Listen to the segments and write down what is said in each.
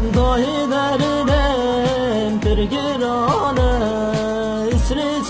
Dahi derinem pirgirane İsri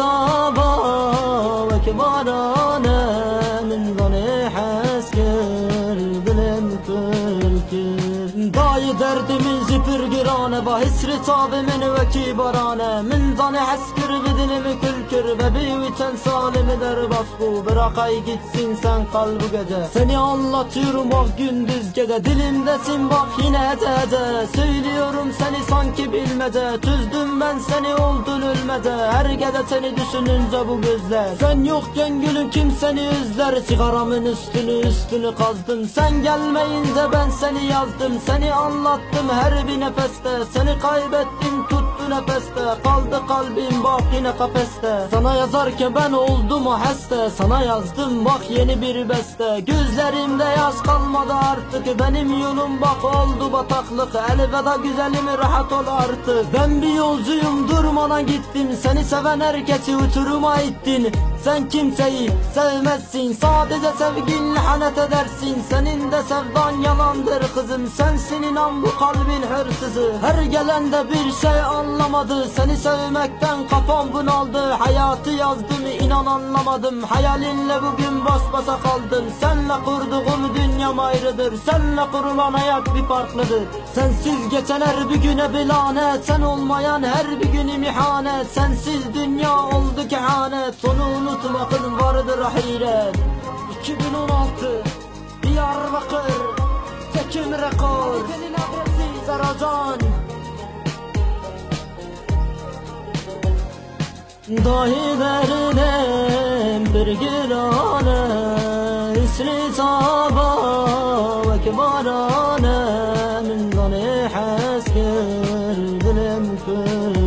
külkir Dahi derdimizi pirgirane Bahisri tabimin ve kibarane Min zani haskir dilimi külkür Ve bir viten salimi der bas bu. Bırak ay gitsin sen kal bu gece. Seni anlatıyorum bak gündüz gece. Dilimdesin bak yine de Söylüyorum seni sanki bilmece. Tüzdüm ben seni oldun ölmede Her gece seni düşününce bu gözler. Sen yokken gülüm kim seni özler Sigaramın üstünü üstünü kazdım. Sen gelmeyince ben seni yazdım. Seni anlattım her bir nefeste. Seni kaybettim tuttu nefeste. Kaldı kalbim bak yine kafeste. Sana yazarken ben oldum o heste. Sana yazdım bak yeni bir beste. Gözlerimde yaz kalmadı artık. Benim yolum bak oldu bataklık. Elveda güzelim rahat ol artık. Ben bir yolcuyum durmana gittim. Seni seven herkesi uçuruma ittin Sen kimseyi sevmezsin Sadece sevginle hanet edersin. Senin de sevdan yalandır kızım Sensin inan bu kalbin hırsızı. Her gelen de bir şey anlamadı Seni sevmekten kafam bunaldı. Hayatı yazdım inan anlamadım. Hayalinle bugün baş başa kaldım. Senle kurduğum dünyam ayrıdır Senle kurulan hayat bir farklıdır Sensiz geçen her bir güne bir lanet Sen olmayan her bir gün mihanet Sensiz dünya oldu kehanet Sonu unutmakın vardır hayret 2016 Diyarbakır Çekim rekor. Zaracan Dahi derinem bir girane İsri saba ve kibarane Haskir dilim külkir